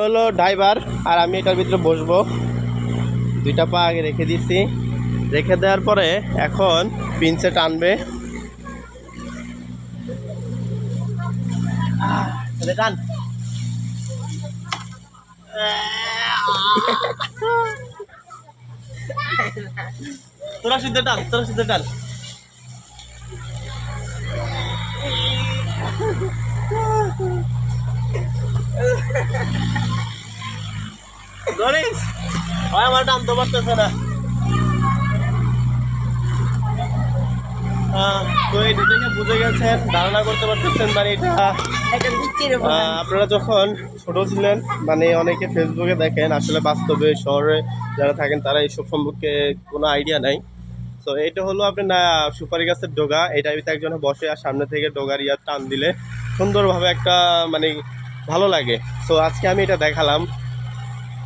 হলো ড্রাইভার আর আমি এটার ভিতরে বসবো। দুইটা পা আগে রেখে দিচ্ছি রেখে দেওয়ার পরে এখন পিনসে টানবে। টান। তোরা সিদ্ধ টান, তোরা সিদ্ধ টান। ধরিস? হয় আমার টানতে পারতেছে না। তো এটা বুঝে গেছেন ধারণা করতে পারতেছেন মানে এটা। আপনারা যখন ছোট ছিলেন মানে অনেকে ফেসবুকে দেখেন আসলে বাস্তবে শহরে যারা থাকেন তারা এইসব সম্পর্কে কোনো আইডিয়া নাই। তো এটা হলো আপনি না সুপারি গাছের ডোগা। এটা ভিতরে একজনে বসে আর সামনে থেকে ডোগার ইয়ার টান দিলে সুন্দরভাবে একটা মানে ভালো লাগে। তো আজকে আমি এটা দেখালাম।